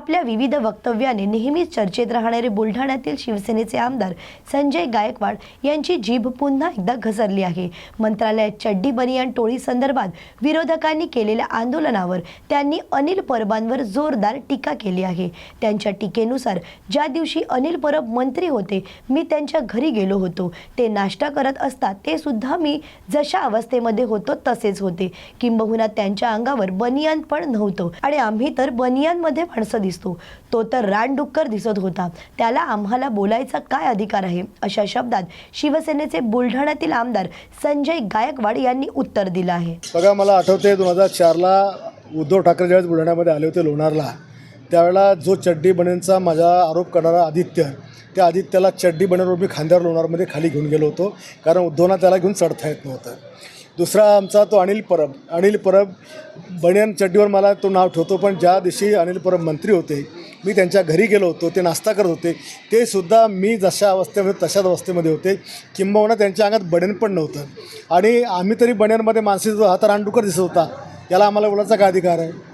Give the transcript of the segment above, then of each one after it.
आपल्या विविध वक्तव्याने नेहमीच चर्चेत राहणारे बुलढाण्यातील शिवसेनेचे आमदार संजय गायकवाड यांची जीभ पुन्हा एकदा घसरली आहे. मंत्रालयात चड्डी बनियान टोळी संदर्भात विरोधकांनी केलेल्या आंदोलनावर त्यांनी अनिल परबांवर जोरदार टीका केली आहे. त्यांच्या टीकेनुसार ज्या दिवशी अनिल परब मंत्री होते मी त्यांच्या घरी गेलो होतो. ते नाश्ता करत असतात ते सुद्धा मी जशा अवस्थेमध्ये होतो तसेच होते. किंबहुना त्यांच्या अंगावर बनियान पण नव्हतं आणि आम्ही तर बनियानमध्ये माणसं दिसतो. तो तर रानडुक्कर दिसत होता. त्याला आम्हाला बोलायचा काय अधिकार आहे? अशा शब्दात शिवसेनेचे बुलढाण्यातील आमदार संजय गायकवाड यांनी उत्तर दिलं आहे. बघा मला आठवते दोन हजार चारला उद्धव ठाकरे ज्यावेळेस बुलढाण्यामध्ये आले होते लोणारला त्यावेळेला जो चड्डी बनेंचा माझा आरोप करणारा आदित्य त्या आदित्याला चड्डी बनेवर मी खांद्यावर लोणारमध्ये खाली घेऊन गेलो होतो. कारण उद्धवना त्याला घेऊन चढता येत नव्हतं. दुसरा आमचा तो अनिल परब. अनिल परब बनियन चड्डीवर मला तो नाव ठेवतो पण ज्या दिवशी अनिल परब मंत्री होते मी त्यांच्या घरी गेलो होतो ते नाश्ता करत होते ते सुद्धा मी जशा अवस्थेमध्ये तशाच अवस्थेमध्ये होते. किंबहुना त्यांच्या अंगात बनेन पण नव्हतं. आणि आम्ही तरी बण्यांमध्ये मानसिक जो हात दिसत होता. याला आम्हाला बोलायचा काय अधिकार आहे?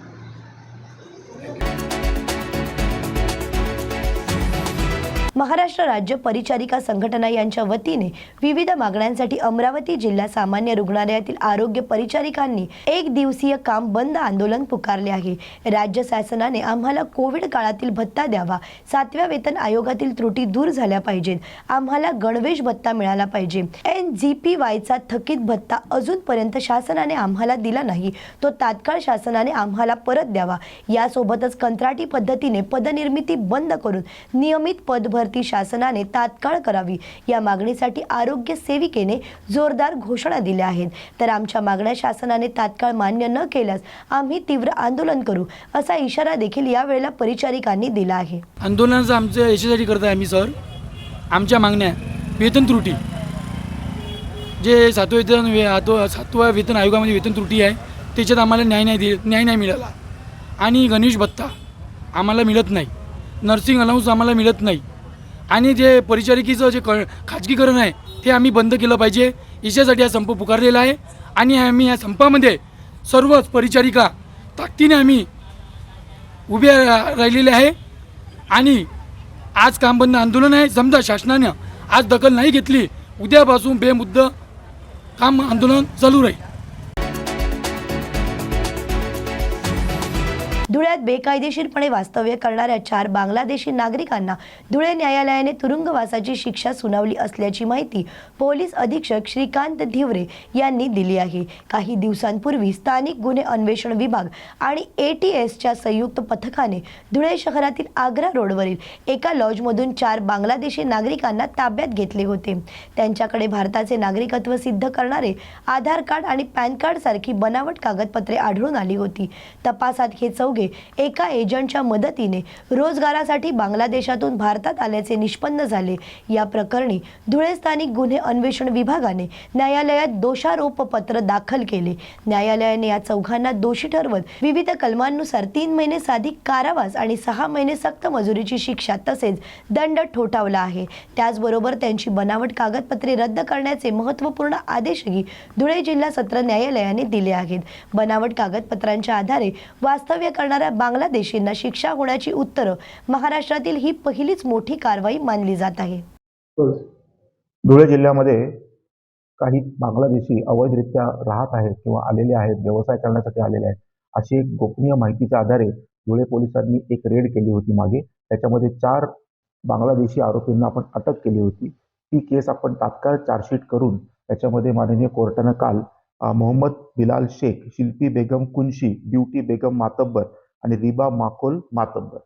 महाराष्ट्र राज्य परिचारिका संघटना यांच्या वतीने विविध मागण्यांसाठी अमरावती जिल्हा सामान्य रुग्णालयातील आरोग्य परिचारिकांनी एक दिवसीय काम बंद आंदोलन पुकारले आहे. राज्य शासनाने आम्हाला कोविड काळातील भत्ता द्यावा. सातव्या वेतन आयोगातील त्रुटी दूर झाल्या पाहिजेत. आम्हाला गणवेश भत्ता मिळाला पाहिजे. एन जी पी वायचा थकीत भत्ता अजूनपर्यंत शासनाने आम्हाला दिला नाही. तो तात्काळ शासनाने आम्हाला परत द्यावा. यासोबतच कंत्राटी पद्धतीने पदनिर्मिती बंद करून नियमित भरती शासनाने तात्काळ करावी. या मागणीसाठी आरोग्य सेविकेने जोरदार घोषणा दिल्या आहेत. तर आमच्या मागण्या शासनाने तात्काळ मान्य न केल्यास आम्ही तीव्र आंदोलन करू असा इशारा देखील यावेळेला परिचारिकांनी दिला आहे. आंदोलनाचं आमचं याच्यासाठी करत आहे आम्ही सर. आमच्या मागण्या वेतन त्रुटी. जे सातवं वेतन वे सातव्या वेतन आयोगामध्ये वेतन त्रुटी आहे त्याच्यात आम्हाला न्याय नाही दि न्याय नाही मिळाला. आणि गणेश भत्ता आम्हाला मिळत नाही. नर्सिंग अलाउन्स आम्हाला मिळत नाही. आणि जे परिचारिकेचं जे क खाजगीकरण आहे ते आम्ही बंद केलं पाहिजे. याच्यासाठी हा संप पुकारलेला आहे. आणि आम्ही या संपामध्ये सर्वच परिचारिका ताकदीने आम्ही उभे रा- राहिलेले आहे. आणि आज काम बंद आंदोलन आहे. समजा शासनानं आज दखल नाही घेतली उद्यापासून बेमुद्द काम आंदोलन चालू राहील. धुळ्यात बेकायदेशीरपणे वास्तव्य करणाऱ्या चार बांगलादेशी नागरिकांना धुळे न्यायालयाने तुरुंगवासाची शिक्षा सुनावली असल्याची माहिती पोलीस अधीक्षक श्रीकांत धिवरे यांनी दिली आहे. काही दिवसांपूर्वी स्थानिक गुन्हे अन्वेषण विभाग आणि ए टी एसच्या संयुक्त पथकाने धुळे शहरातील आग्रा रोडवरील एका लॉजमधून चार बांगलादेशी नागरिकांना ताब्यात घेतले होते. त्यांच्याकडे भारताचे नागरिकत्व सिद्ध करणारे आधार कार्ड आणि पॅन कार्ड सारखी बनावट कागदपत्रे आढळून आली होती. तपासात हे चौघे एका एजंटच्या मदतीने रोजगारासाठी बांगलादेशातून भारतात आल्याचे निष्पन्न झाले. या प्रकरणी धुळे स्थानिक गुन्हे अन्वेषण विभागाने न्यायालयात दोषारोप पत्र दाखल केले. न्यायालयाने या चौघांना दोषी ठरवत विविध कलमांनुसार तीन महिने साधी कारावास आणि सहा महिने सक्त मजुरीची शिक्षा तसेच दंड ठोठावला आहे. त्याचबरोबर त्यांची बनावट कागदपत्रे रद्द करण्याचे महत्त्वपूर्ण आदेशही धुळे जिल्हा सत्र न्यायालयाने दिले आहेत. बनावट कागदपत्रांच्या आधारे वास्तव्य करणाऱ्या बांगलादेशींना शिक्षा होण्याची उत्तरं महाराष्ट्रातील ही पहिलीच मोठी कारवाई मानली जात आहे. धुळे जिल्ह्यामध्ये काही बांगलादेशी अवैधरित्या राहत आहेत किंवा आलेले आहेत व्यवसाय करण्यासाठी आलेले आहेत अशी एक गोपनीय माहितीच्या आधारे धुळे पोलिसांनी एक रेड केली होती मागे. त्याच्यामध्ये चार बांगलादेशी आरोपींना आपण अटक केली होती. ती केस आपण तात्काळ चार्जशीट करून त्याच्यामध्ये माननीय कोर्टानं काल मोहम्मद बिलाल शेख शिल्पी बेगम कुंशी ब्युटी बेगम मातब्बर आणि रिबा माकोल मातब्बर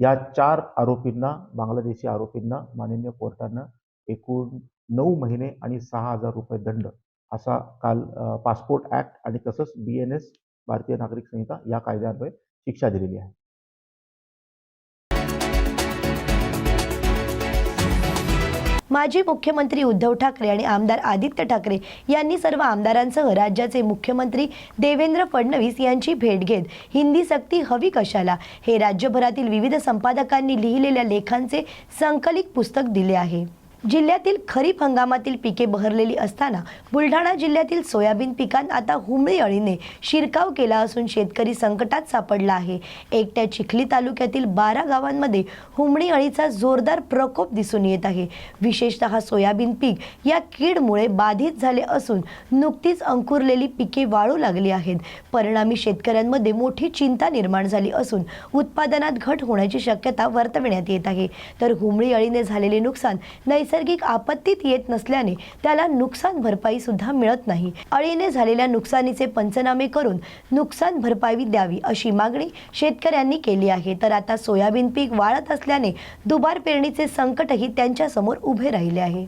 या चार आरोपींना बांगलादेशी आरोपींना माननीय कोर्टानं एकूण नऊ महिने आणि सहा हजार रुपये दंड असा काल पासपोर्ट ॲक्ट आणि तसंच बी एन एस भारतीय नागरिक संहिता या कायद्यान्वये शिक्षा दिलेली आहे. माजी मुख्यमंत्री उद्धव ठाकरे आणि आमदार आदित्य ठाकरे यांनी सर्व आमदारांसह राज्याचे मुख्यमंत्री देवेंद्र फडणवीस यांची भेट घेत हिंदी सक्ती हवी कशाला हे राज्यभरातील विविध संपादकांनी लिहिलेल्या लेखांचे संकलित पुस्तक दिले आहे. जिल्ह्यातील खरीप हंगामातील पिके बहरलेली असताना बुलढाणा जिल्ह्यातील सोयाबीन पिकांत आता हुमळी अळीने शिरकाव केला असून शेतकरी संकटात सापडला आहे. एकट्या चिखली तालुक्यातील बारा गावांमध्ये हुमणी अळीचा जोरदार प्रकोप दिसून येत आहे. विशेषतः सोयाबीन पीक या कीडमुळे बाधित झाले असून नुकतीच अंकुरलेली पिके वाळू लागली आहेत. परिणामी शेतकऱ्यांमध्ये मोठी चिंता निर्माण झाली असून उत्पादनात घट होण्याची शक्यता वर्तविण्यात येत आहे. तर हुमळी अळीने झालेले नुकसान नैसर्गिक आपत्तीत येत नसल्याने त्याला नुकसान भरपाई सुद्धा मिळत नाही. अळीने झालेल्या नुकसानीचे पंचनामे करून नुकसान भरपाई द्यावी अशी मागणी शेतकऱ्यांनी केली आहे. तर आता सोयाबीन पीक वाळत असल्याने दुबार पेरणीचे संकटही त्यांच्यासमोर उभे राहिले आहे.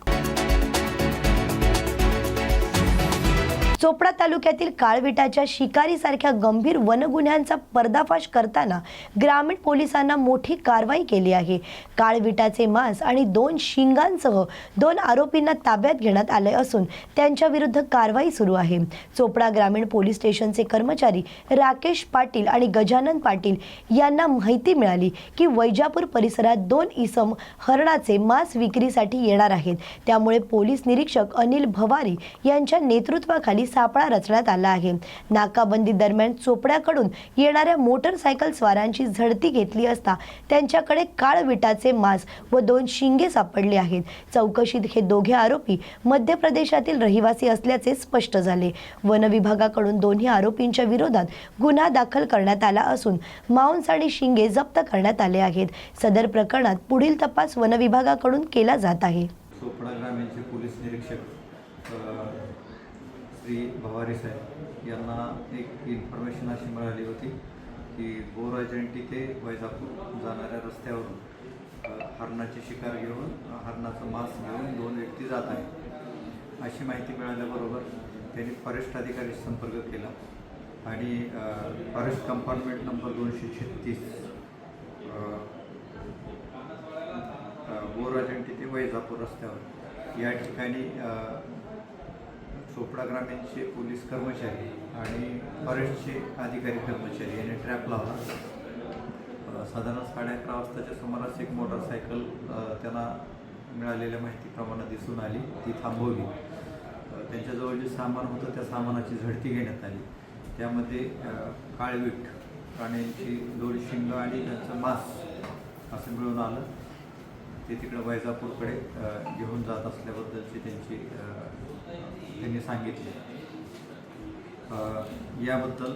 चोपडा तालुक्यातील काळविटाच्या शिकारीसारख्या गंभीर वनगुन्ह्यांचा पर्दाफाश करताना ग्रामीण पोलिसांना मोठी कारवाई केली आहे. काळविटाचे मांस आणि दोन शिंगांसह दोन आरोपींना ताब्यात घेण्यात आले असून त्यांच्या विरुद्ध कारवाई सुरू आहे. चोपडा ग्रामीण पोलीस स्टेशनचे कर्मचारी राकेश पाटील आणि गजानन पाटील यांना माहिती मिळाली की वैजापूर परिसरात दोन इसम हरणाचे मांस विक्रीसाठी येणार आहेत. त्यामुळे पोलीस निरीक्षक अनिल भवारी यांच्या नेतृत्वाखाली सापळा रचण्यात आला आहे. नाकाबंदी दरम्यान चोपड्याकडून येणाऱ्या मोटरसायकल स्वारांची झडती घेतली असता त्यांच्याकडे काळ विटाचे मांस व दोन शिंगे सापडले आहेत. चौकशीत हे दोघे आरोपी मध्य प्रदेशातील रहिवासी असल्याचे स्पष्ट झाले. वन विभागाकडून दोन्ही आरोपींच्या विरोधात गुन्हा दाखल करण्यात आला असून मांस आणि शिंगे जप्त करण्यात आले आहेत. सदर प्रकरणात पुढील तपास वन विभागाकडून केला जात आहे. पोलीस निरीक्षक श्री भवारी साहेब यांना एक इन्फॉर्मेशन अशी मिळाली होती की बोर अजंटी ते वैजापूर जाणाऱ्या रस्त्यावरून हरणाची शिकार घेऊन हरणाचं मांस घेऊन दोन व्यक्ती जात आहेत. अशी माहिती मिळाल्याबरोबर त्यांनी फॉरेस्ट अधिकारी संपर्क केला आणि फॉरेस्ट कंपार्टमेंट नंबर दोनशे छत्तीस बोर अजंटी ते वैजापूर रस्त्यावर. या ठिकाणी चोपडा ग्रामीणचे पोलीस कर्मचारी आणि फॉरेस्टचे अधिकारी कर्मचारी यांनी ट्रॅप लावला. साधारण साडे अकरा वाजताच्या सुमारास एक मोटरसायकल त्यांना मिळालेल्या माहितीप्रमाणे दिसून आली. ती थांबवली. त्यांच्याजवळ जे सामान होतं त्या सामानाची झडती घेण्यात आली. त्यामध्ये अ, काळवीट प्राण्यांची दोन शिंग आणि त्यांचं मांस असं मिळून आलं. ते तिकडं वैजापूरकडे घेऊन जात असल्याबद्दलची त्यांची त्यांनी सांगितले. याबद्दल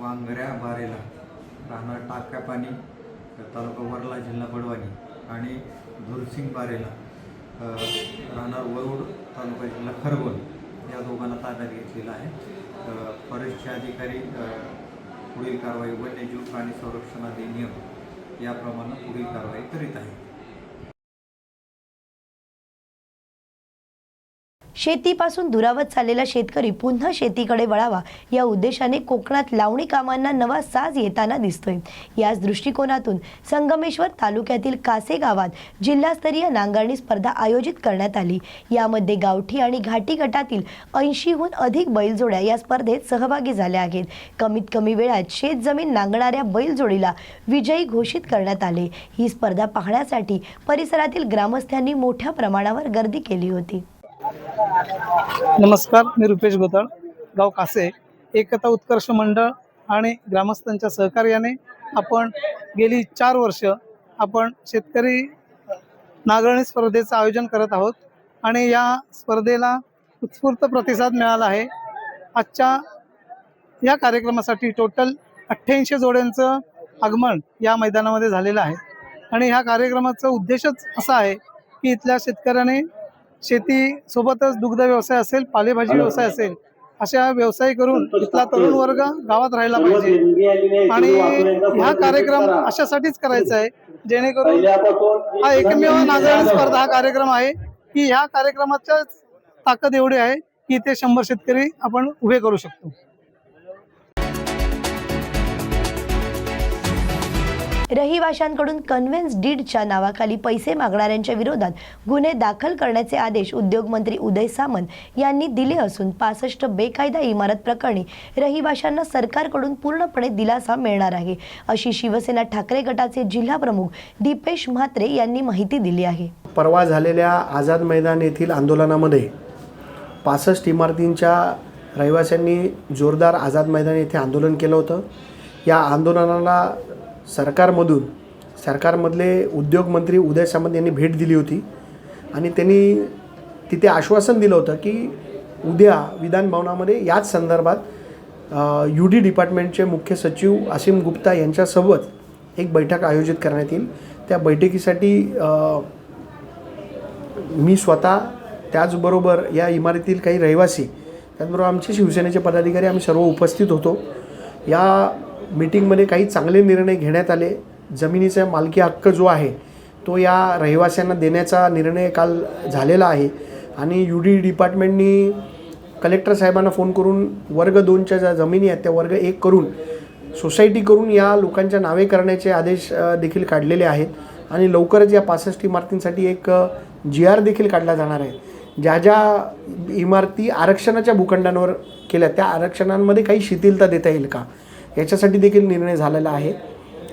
वांगऱ्या बारेला राहणार टाक्यापाणी तालुका वरला जिल्हा बडवानी आणि धुरसिंग बारेला राहणार वरुड तालुका जिल्हा खरगोन. या दोघांना ताब्यात घेतलेला आहे. फॉरेस्टचे अधिकारी पुढील कारवाई वन्यजीव प्राणी संरक्षण अधिनियम याप्रमाणे पुढील कारवाई करीत आहे शेतीपासून दुरावत चाललेला शेतकरी पुन्हा शेतीकडे वळावा या उद्देशाने कोकणात लावणी कामांना नवा साज येताना दिसतोय. याच दृष्टिकोनातून संगमेश्वर तालुक्यातील कासे गावात जिल्हास्तरीय नांगरणी स्पर्धा आयोजित करण्यात आली. यामध्ये गावठी आणि घाटी गटातील ऐंशीहून अधिक बैलजोड्या या स्पर्धेत सहभागी झाल्या आहेत. कमीत कमी वेळात शेतजमीन नांगणाऱ्या बैलजोडीला विजयी घोषित करण्यात आले. ही स्पर्धा पाहण्यासाठी परिसरातील ग्रामस्थांनी मोठ्या प्रमाणावर गर्दी केली होती. नमस्कार मी रुपेश गोताळ गाव कासे. एकता उत्कर्ष मंडळ आणि ग्रामस्थांच्या सहकार्याने आपण गेली चार वर्ष आपण शेतकरी नागरणी स्पर्धेचं आयोजन करत आहोत आणि या स्पर्धेला उत्स्फूर्त प्रतिसाद मिळाला आहे. आजच्या या कार्यक्रमासाठी टोटल अठ्ठ्याऐंशी जोड्यांचं आगमन या मैदानामध्ये झालेलं आहे. आणि ह्या कार्यक्रमाचा उद्देशच असा आहे की इथल्या शेतकऱ्याने शेती सोबतच दुग्ध व्यवसाय असेल पालेभाजी व्यवसाय असेल अशा व्यवसाय करून इथला तरुण वर्ग गावात राहायला पाहिजे. आणि हा कार्यक्रम अशासाठीच करायचा आहे जेणेकरून हा एकमेव नागरिक स्पर्धा हा कार्यक्रम आहे की ह्या कार्यक्रमाच्या ताकद एवढी आहे की इथे शंभर शेतकरी आपण उभे करू शकतो. रहिवाशांकडून कन्व्हेन्स डीडच्या नावाखाली पैसे मागणाऱ्यांच्या विरोधात गुन्हे दाखल करण्याचे आदेश उद्योगमंत्री उदय सामंत यांनी दिले असून पासष्ट बेकायदा इमारत प्रकरणी रहिवाशांना सरकारकडून पूर्णपणे दिलासा मिळणार आहे. अशी शिवसेना ठाकरे गटाचे जिल्हा प्रमुख दीपेश म्हात्रे यांनी माहिती दिली आहे. परवा झालेल्या आझाद मैदान येथील आंदोलनामध्ये पासष्ट इमारतींच्या रहिवाशांनी जोरदार आझाद मैदान येथे आंदोलन केलं होतं. या आंदोलनाला सरकारमधून सरकारमधले उद्योगमंत्री उदय सामंत यांनी भेट दिली होती. आणि त्यांनी तिथे आश्वासन दिलं होतं की उद्या विधानभवनामध्ये याच संदर्भात यू डी डिपार्टमेंटचे मुख्य सचिव असीम गुप्ता यांच्यासोबत एक बैठक आयोजित करण्यात येईल. त्या बैठकीसाठी मी स्वतः त्याचबरोबर या इमारतीतील काही रहिवासी त्याचबरोबर आमचे शिवसेनेचे पदाधिकारी आम्ही सर्व उपस्थित होतो. या मीटिंगमध्ये काही चांगले निर्णय घेण्यात आले. जमिनीचा मालकी हक्क जो आहे तो या रहिवाशांना देण्याचा निर्णय काल झालेला आहे. आणि यू डी डिपार्टमेंटनी कलेक्टर साहेबांना फोन करून वर्ग दोनच्या ज्या जमिनी आहेत त्या वर्ग एक करून सोसायटी करून या लोकांच्या नावे करण्याचे आदेश देखील काढलेले आहेत. आणि लवकरच या पासष्ट इमारतींसाठी एक जी आर देखील काढला जाणार आहे. ज्या ज्या इमारती आरक्षणाच्या भूखंडांवर केल्या त्या आरक्षणांमध्ये काही शिथिलता देता येईल का? याच्यासाठी देखील निर्णय झालेला आहे.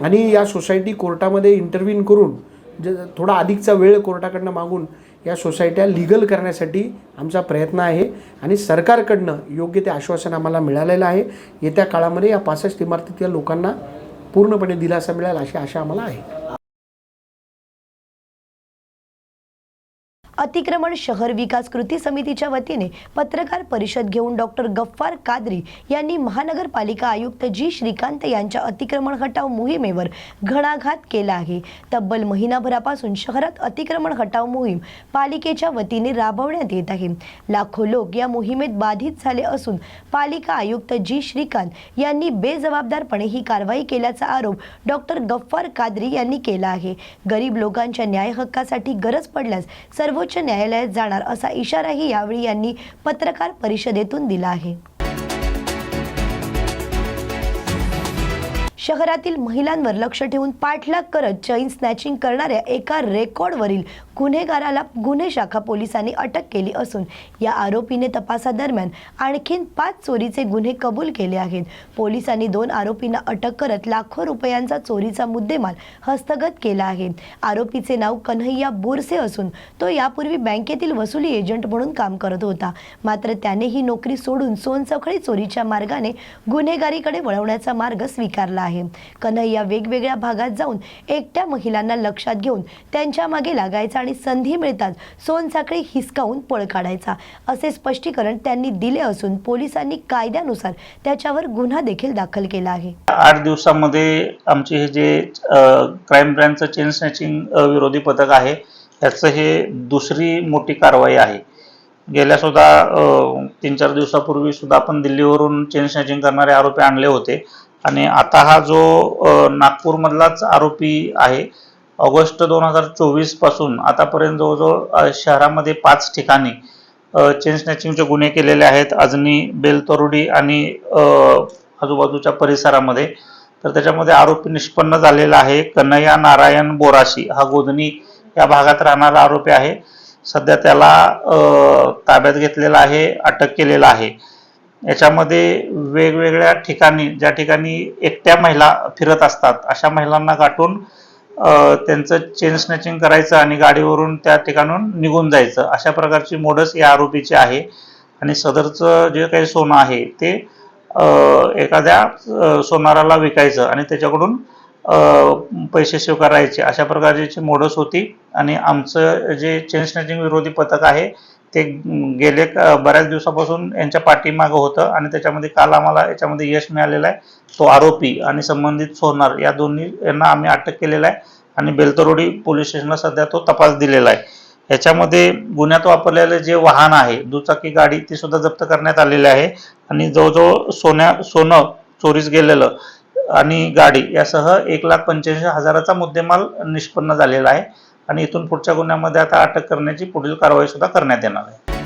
आणि या सोसायटी कोर्टामध्ये इंटरव्हीन करून ज थोडा अधिकचा वेळ कोर्टाकडनं मागून या सोसायट्या लिगल करण्यासाठी आमचा प्रयत्न आहे. आणि सरकारकडनं योग्य ते आश्वासन आम्हाला मिळालेलं आहे. येत्या काळामध्ये या पासष्ट इमारतीतल्या लोकांना पूर्णपणे दिलासा मिळेल अशी आशा आम्हाला आहे. अतिक्रमण शहर विकास कृती समितीच्या वतीने पत्रकार परिषद घेऊन डॉक्टर गफ्फार कादरी यांनी महानगरपालिका आयुक्त जी श्रीकांत यांच्या अतिक्रमण हटाव मोहिमेवर घणाघात केला आहे. तब्बल महिनाभरापासून शहरात अतिक्रमण हटाव मोहीम पालिकेच्या वतीने राबवण्यात येत आहे. लाखो लोक या मोहिमेत बाधित झाले असून पालिका आयुक्त जी श्रीकांत यांनी बेजबाबदारपणे ही कारवाई केल्याचा आरोप डॉक्टर गफ्फार कादरी यांनी केला आहे. गरीब लोकांच्या न्याय हक्कासाठी गरज पडल्यास सर्वोच्च न्यायालयात जाणार असा इशाराही यावेळी यांनी पत्रकार परिषदेतून दिला आहे. शहरातील महिलांवर लक्ष ठेवून पाठलाग करत चैन स्नॅचिंग करणाऱ्या एका रेकॉर्डवरील गुन्हेगाराला गुन्हे शाखा पोलिसांनी अटक केली असून या आरोपीने तपासादरम्यान आणखीन पाच चोरीचे गुन्हे कबूल केले आहेत. पोलिसांनी दोन आरोपींना अटक करत लाखो रुपयांचा चोरीचा मुद्देमाल हस्तगत केला आहे. आरोपीचे नाव कन्हैया बोरसे असून तो यापूर्वी बँकेतील वसुली एजंट म्हणून काम करत होता. मात्र त्याने ही नोकरी सोडून सोनसखळी चोरीच्या मार्गाने गुन्हेगारीकडे वळवण्याचा मार्ग स्वीकारला आहे. कन्हैया वेगवेगळ्या भागात जाऊन एकट्या महिलांना लक्षात घेऊन त्यांच्या मागे लागायचा आणि संधी मिळताच सोनसाखळी हिसकावून पळ काढायचा. असे स्पष्टीकरण त्यांनी दिले असून पोलिसांनी कायद्यानुसार त्याच्यावर गुन्हा देखील दाखल केला आहे. आठ दिवसामध्ये आमचे हे जे क्राईम ब्रँचचं चेन स्नॅचिंग विरोधी पथक आहे याचं हे दुसरी मोठी कारवाई आहे. गेल्या सुद्धा तीन चार दिवसापूर्वी सुद्धा आपण दिल्लीवरून चेन स्नॅचिंग करणारे आरोपी आणले होते. आणि आता हा जो नागपूरमधलाच आरोपी आहे ऑगस्ट दोन हजार चोवीसपासून आतापर्यंत जवळजवळ शहरामध्ये पाच ठिकाणी चेन स्नॅचिंगचे गुन्हे केलेले आहेत. अजनी बेलतरोडी आणि आजूबाजूच्या परिसरामध्ये. तर त्याच्यामध्ये आरोपी निष्पन्न झालेला आहे. कन्हैया नारायण बोराशी हा गोधनी या भागात राहणारा आरोपी आहे. सध्या त्याला ताब्यात घेतलेला आहे अटक केलेला आहे. याच्यामध्ये वेगवेगळ्या ठिकाणी ज्या ठिकाणी एकट्या महिला फिरत असतात अशा महिलांना गाठून त्यांचं चेन स्नॅचिंग करायचं आणि गाडीवरून त्या ठिकाणून निघून जायचं. अशा प्रकारची मोडस या आरोपीची आहे. आणि सदरचं जे काही सोनं आहे ते एखाद्या सोनाराला विकायचं आणि त्याच्याकडून पैसे स्वीकारायचे. अशा प्रकारची मोडस होती आणि आमचं जे चेन स्नॅचिंग विरोधी पथक आहे ते गेले बऱ्याच दिवसापासून यांच्या पाठीमागं होतं आणि त्याच्यामध्ये काल आम्हाला याच्यामध्ये यश मिळालेलं आहे. तो आरोपी आणि संबंधित सोनार या दोन्ही यांना आम्ही अटक केलेला आहे आणि बेलतरोडी पोलीस स्टेशनला सध्या तो तपास दिलेला आहे. याच्यामध्ये गुन्ह्यात वापरलेलं जे वाहन आहे दुचाकी गाडी ती सुद्धा जप्त करण्यात आलेली आहे आणि जवळजवळ सोन्या सोनं चोरीस गेलेलं आणि गाडी यासह एक लाख पंच्याऐंशी हजाराचा मुद्देमाल निष्पन्न झालेला आहे. आणि इथून पुढच्या गुन्ह्यामध्ये आता अटक करण्याची पुढील कारवाई सुद्धा करण्यात येणार आहे.